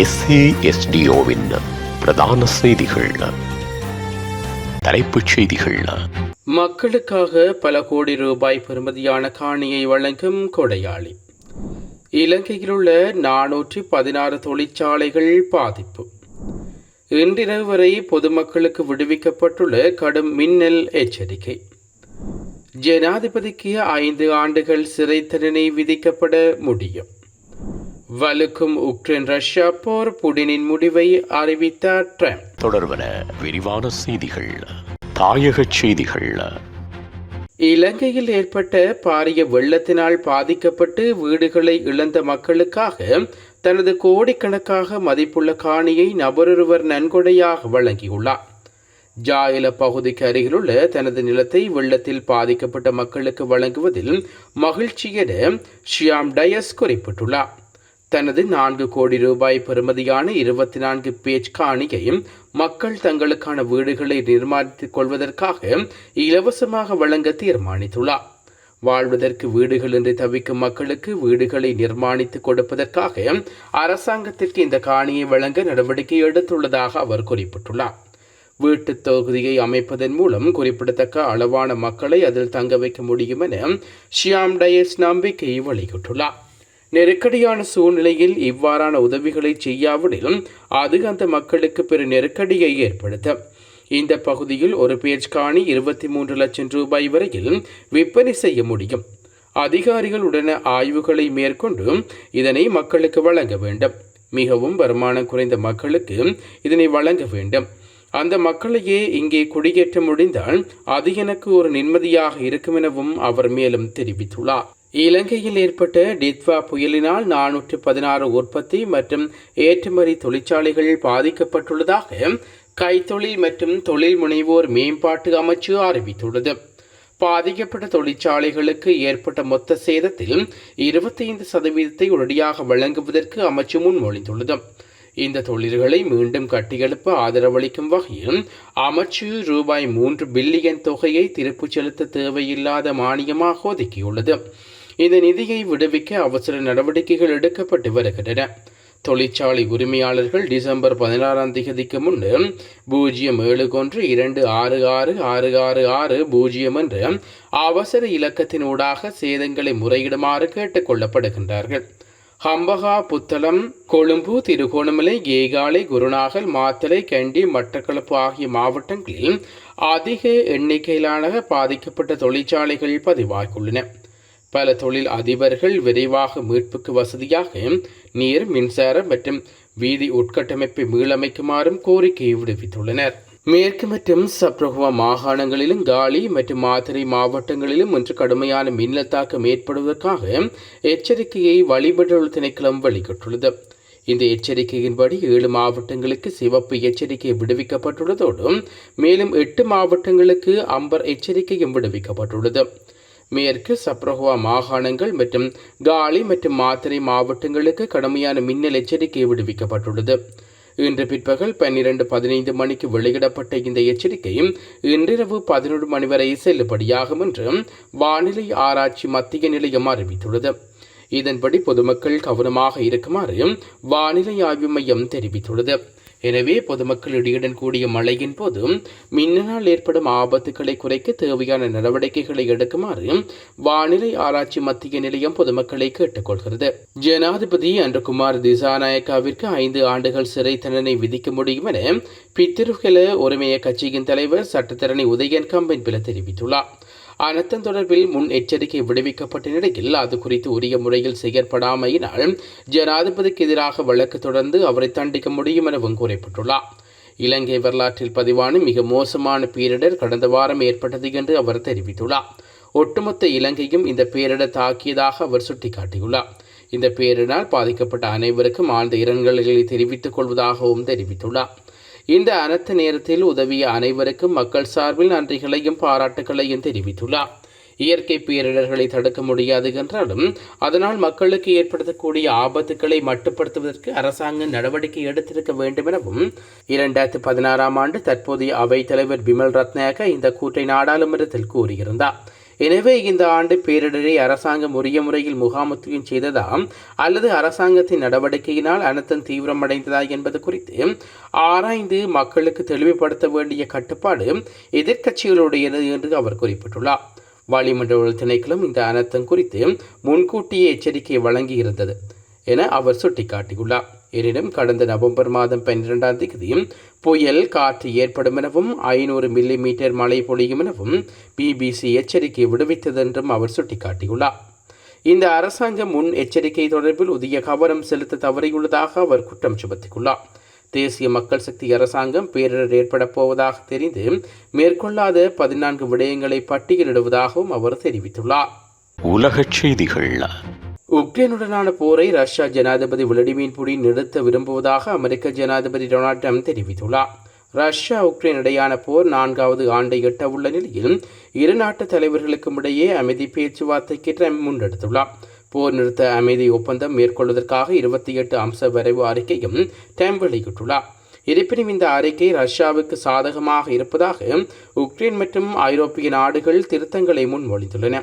எஸ்ஏஎஸ்டிஓவின் பிரதான செய்திகள். தலைப்புச் செய்திகள். மக்களுக்காக பல கோடி ரூபாய் பெறுமதியான காணியை வழங்கும் கொடையாளி. இலங்கையில் உள்ள நானூற்றி பதினாறு தொழிற்சாலைகள் பாதிப்பு. இன்றிரவு வரை பொதுமக்களுக்கு விடுவிக்கப்பட்டுள்ள கடும் மின்னல் எச்சரிக்கை. ஜனாதிபதிக்கு ஐந்து ஆண்டுகள் சிறை தண்டனை விதிக்கப்பட முடியும். வலுக்கும் உக்ரைன் ரஷ்யா போர் புடினின் முடிவை அறிவித்தார் ட்ரம்ப். தொடர்பன விரிவான செய்திகள் தாயகச் செய்திகள். இலங்கையில் ஏற்பட்ட பாரிய வெள்ளத்தினால் பாதிக்கப்பட்டு வீடுகளை இழந்த மக்களுக்காக தனது கோடிக்கணக்காக மதிப்புள்ள காணியை நபரொருவர் நன்கொடையாக வழங்கியுள்ளார். ஜாயில பகுதிக்கு அருகிலுள்ள தனது நிலத்தை வெள்ளத்தில் பாதிக்கப்பட்ட மக்களுக்கு வழங்குவதில் மகிழ்ச்சி என ஷியாம் டயஸ் குறிப்பிட்டுள்ளார். தனது நான்கு கோடி ரூபாய் பெறுமதியான இருபத்தி நான்கு பேஜ் காணியையும் மக்கள் தங்களுக்கான வீடுகளை நிர்மாணித்துக் கொள்வதற்காக இலவசமாக வழங்க தீர்மானித்துள்ளார். வாழ்வதற்கு வீடுகளின்றி தவிக்கும் மக்களுக்கு வீடுகளை நிர்மாணித்துக் கொடுப்பதற்காக அரசாங்கத்திற்கு இந்த காணியை வழங்க நடவடிக்கை எடுத்துள்ளதாக அவர் குறிப்பிட்டுள்ளார். வீட்டுத் தொகுதியை அமைப்பதன் மூலம் குறிப்பிடத்தக்க அளவான மக்களை அதில் தங்க வைக்க முடியும் என ஷியாம் டயஸ் நம்பிக்கை வெளியிட்டுள்ளார். நெருக்கடியான சூழ்நிலையில் இவ்வாறான உதவிகளை செய்யாவிடிலும் அது அந்த மக்களுக்கு பெரு நெருக்கடியை ஏற்படுத்தும் இந்த பகுதியில் ஒரு பேஜ் காணி இருபத்தி மூன்று லட்சம் ரூபாய் வரையில் விற்பனை செய்ய முடியும். அதிகாரிகள் ஆய்வுகளை மேற்கொண்டு இதனை மக்களுக்கு வழங்க வேண்டும். மிகவும் வருமானம் குறைந்த மக்களுக்கு இதனை வழங்க வேண்டும். அந்த மக்களையே இங்கே குடியேற்ற முடிந்தால் அது எனக்கு ஒரு நிம்மதியாக இருக்கும் எனவும் அவர் மேலும் தெரிவித்துள்ளார். இலங்கையில் ஏற்பட்ட டித்வா புயலினால் நானூற்று பதினாறு உற்பத்தி மற்றும் ஏற்றுமதி தொழிற்சாலைகள் பாதிக்கப்பட்டுள்ளதாக கைத்தொழில் மற்றும் தொழில் முனைவோர் மேம்பாட்டு அமைச்சு அறிவித்துள்ளது. பாதிக்கப்பட்ட தொழிற்சாலைகளுக்கு ஏற்பட்ட மொத்த சேதத்தில் இருபத்தைந்து சதவீதத்தை உடனடியாக வழங்குவதற்கு அமைச்சு முன்மொழிந்துள்ளது. இந்த தொழில்களை மீண்டும் கட்டியெழுப்ப ஆதரவளிக்கும் வகையில் அமைச்சு ரூபாய் மூன்று பில்லியன் தொகையை திருப்பிச் செலுத்த தேவையில்லாத மானியமாக ஒதுக்கியுள்ளது. இந்த நிதியை விடுவிக்க அவசர நடவடிக்கைகள் எடுக்கப்பட்டு வருகின்றன. தொழிற்சாலை உரிமையாளர்கள் டிசம்பர் பதினாறாம் தேதிக்கு முன்னர் பூஜ்ஜியம் ஏழு ஒன்று இரண்டு ஆறு ஆறு ஆறு ஆறு ஆறு பூஜ்ஜியம் என்ற அவசர இலக்கத்தினூடாக சேதங்களை முறையிடுமாறு கேட்டுக்கொள்ளப்படுகின்றார்கள் ஹம்பகா புத்தளம் கொழும்பு திருகோணமலை கேகாலை குருநாகல் மாத்தளை கண்டி மட்டக்களப்பு ஆகிய மாவட்டங்களில் அதிக எண்ணிக்கையிலான பாதிக்கப்பட்ட தொழிற்சாலைகள் பதிவாகியுள்ளன. பல தொழில் அதிபர்கள் விரைவாக மீட்புக்கு வசதியாக நீர் மின்சாரம் மற்றும் வீதி உட்கட்டமைப்பை மீளமைக்குமாறும் கோரிக்கை விடுவித்துள்ளனர். மேற்கு மற்றும் சப்ரகுவா மாகாணங்களிலும் காலி மற்றும் மாத்திரை மாவட்டங்களிலும் இன்று கடுமையான மின்னத்தாக்கம் ஏற்படுவதற்காக எச்சரிக்கையை வழிபட்டுள்ள திணைக்களம் வெளியிட்டுள்ளது. இந்த எச்சரிக்கையின்படி ஏழு மாவட்டங்களுக்கு சிவப்பு எச்சரிக்கை விடுவிக்கப்பட்டுள்ளதோடு மேலும் எட்டு மாவட்டங்களுக்கு அம்பர் எச்சரிக்கையும் விடுவிக்கப்பட்டுள்ளது. மேற்கு சப்ரஹுவா மாகாணங்கள் மற்றும் காலி மற்றும் மாத்திரை மாவட்டங்களுக்கு கடுமையான மின்னல் எச்சரிக்கை விடுவிக்கப்பட்டுள்ளது. இன்று பிற்பகல் பன்னிரண்டு பதினைந்து மணிக்கு வெளியிடப்பட்ட இந்த எச்சரிக்கையும் இன்றிரவு பதினொரு மணி வரை செல்லுபடியாகும் என்று வானிலை ஆராய்ச்சி மத்திய நிலையம் அறிவித்துள்ளது. இதன்படி பொதுமக்கள் கவனமாக இருக்குமாறு வானிலை ஆய்வு மையம் தெரிவித்துள்ளது. எனவே பொதுமக்களிடையுடன் கூடிய மழையின் போது மின்னலால் ஏற்படும் ஆபத்துக்களை குறைக்க தேவையான நடவடிக்கைகளை எடுக்குமாறு வானிலை ஆராய்ச்சி மத்திய நிலையம் பொதுமக்களை கேட்டுக்கொள்கிறது ஜனாதிபதி அன்றகுமார் திசாநாயக்காவிற்கு ஐந்து ஆண்டுகள் சிறை தண்டனை விதிக்க முடியும் என பித்திருகல உரிமைய கட்சியின் தலைவர் சட்டத்தரணி உதயன் கம்பென்பில தெரிவித்துள்ளார். அனர்த்தம் தொடர்பில் முன் எச்சரிக்கை விடுவிக்கப்பட்ட நிலையில் அது குறித்து உரிய முறையில் செயற்படாமையினால் ஜனாதிபதிக்கு எதிராக வழக்கு தொடர்ந்து அவரை தண்டிக்க முடியும் எனவும் கூறப்பட்டுள்ளார். இலங்கை வரலாற்றில் பதிவான மிக மோசமான பேரிடர் கடந்த வாரம் ஏற்பட்டது என்று அவர் தெரிவித்துள்ளார். ஒட்டுமொத்த இலங்கையும் இந்த பேரிடர் தாக்கியதாக அவர் சுட்டிக்காட்டியுள்ளார். இந்த பேரிடரால் பாதிக்கப்பட்ட அனைவருக்கும் ஆழ்ந்த இரங்கல்களை தெரிவித்துக் கொள்வதாகவும் தெரிவித்துள்ளார். இந்த அனர்த்த நேரத்தில் உதவிய அனைவருக்கும் மக்கள் சார்பில் நன்றிகளையும் பாராட்டுகளையும் தெரிவித்துள்ளார். இயற்கை பேரிடர்களை தடுக்க முடியாது என்றாலும் அதனால் மக்களுக்கு ஏற்படுத்தக்கூடிய ஆபத்துக்களை மட்டுப்படுத்துவதற்கு அரசாங்கம் நடவடிக்கை எடுத்திருக்க வேண்டும் எனவும் இரண்டாயிரத்தி பதினாறாம் ஆண்டு தற்போதைய அவைத் தலைவர் பிமல் ரத்நாயக இந்த கூற்றை நாடாளுமன்றத்தில் கூறியிருந்தார். எனவே இந்த ஆண்டு பேரிடரை அரசாங்கம் உரிய முறையில் முகாமத்துவம் செய்ததா அல்லது அரசாங்கத்தின் நடவடிக்கையினால் அனர்த்தம் தீவிரமடைந்ததா என்பது குறித்து ஆராய்ந்து மக்களுக்கு தெளிவுபடுத்த வேண்டிய கட்டுப்பாடு எதிர்க்கட்சிகளுடையது என்று அவர் குறிப்பிட்டுள்ளார். வளிமண்டல திணைக்களம் இந்த அனர்த்தம் குறித்து முன்கூட்டியே எச்சரிக்கை வழங்கியிருந்தது என அவர் சுட்டிக்காட்டியுள்ளார். எனினும் கடந்த நவம்பர் மாதம் பன்னிரெண்டாம் தேதியும் புயல் காற்று ஏற்படும் எனவும் ஐநூறு மில்லி மீட்டர் மழை பொழியும் எனவும் பிபிசி எச்சரிக்கை விடுவித்ததென்றும் அவர் சுட்டிக்காட்டியுள்ளார். இந்த அரசாங்கம் முன் எச்சரிக்கை தொடர்பில் உரிய கவனம் செலுத்த தவறியுள்ளதாக அவர் குற்றம் சுமத்தியுள்ளார். தேசிய மக்கள் சக்தி அரசாங்கம் பேரிடர் ஏற்படப் போவதாக தெரிந்து மேற்கொள்ளாத பதினான்கு விடயங்களை பட்டியலிடுவதாகவும் அவர் தெரிவித்துள்ளார். உலகச் செய்திகள் உக்ரைனுடனான போரை ரஷ்யா ஜனாதிபதி விளாடிமிர் புடின் நிறுத்த விரும்புவதாக அமெரிக்க ஜனாதிபதி டொனால்ட் ட்ரம்ப் தெரிவித்துள்ளார். ரஷ்யா உக்ரைன் இடையான போர் நான்காவது ஆண்டை எட்டவுள்ள நிலையில் இரு நாட்டு தலைவர்களுக்கும் இடையே அமைதி பேச்சுவார்த்தைக்கு ட்ரம்ப் முன்னெடுத்துள்ளார். போர் நிறுத்த அமைதி ஒப்பந்தம் மேற்கொள்வதற்காக இருபத்தி எட்டு அம்ச வரைவு அறிக்கையும் ட்ரம்ப் வெளியிட்டுள்ளார். இருப்பினும் இந்த அறிக்கை ரஷ்யாவுக்கு சாதகமாக இருப்பதாக உக்ரைன் மற்றும் ஐரோப்பிய நாடுகள் திருத்தங்களை முன்மொழிந்துள்ளன.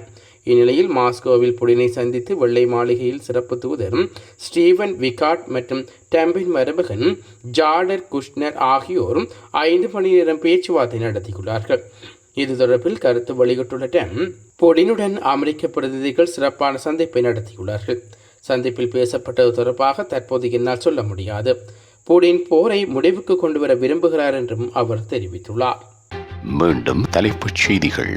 இந்நிலையில் மாஸ்கோவில் புடினை சந்தித்து வெள்ளை மாளிகையில் சிறப்பு தூதர் ஸ்டீவன் விகாட் மற்றும் டம்பின் மருமகன் ஜார்டர் குஷ்னர் ஆகியோர் ஐந்து மணி நேரம் பேச்சுவார்த்தை நடத்தியுள்ளார்கள். இது தொடர்பில் கருத்து வெளியிட்டுள்ள டம் பொடினுடன் அமெரிக்க பிரதிநிதிகள் சிறப்பான சந்திப்பை நடத்தியுள்ளார்கள். சந்திப்பில் பேசப்பட்டது தொடர்பாக தற்போது என்னால் சொல்ல முடியாது. புடின் போரை முடிவுக்கு கொண்டு வர விரும்புகிறார் என்றும் அவர் தெரிவித்துள்ளார். மீண்டும் தலைப்புச் செய்திகள்.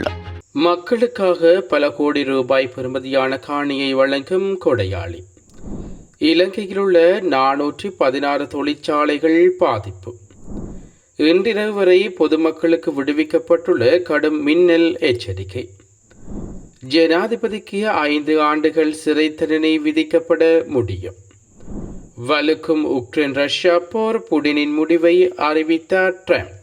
மக்களுக்காக பல கோடி ரூபாய் பெறுமதியான காணியை வழங்கும் கொடையாளி. இலங்கையில் உள்ள நானூற்றி பதினாறு தொழிற்சாலைகள் பாதிப்பு. இன்றிரவு வரை பொதுமக்களுக்கு விடுவிக்கப்பட்டுள்ள கடும் மின்னல் எச்சரிக்கை. ஜனாதிபதிக்கு ஐந்து ஆண்டுகள் சிறை தண்டனை விதிக்கப்பட முடியும். வலுக்கும் உக்ரைன் ரஷ்யா போர் புடினின் முடிவை அறிவித்தார் ட்ரம்ப்.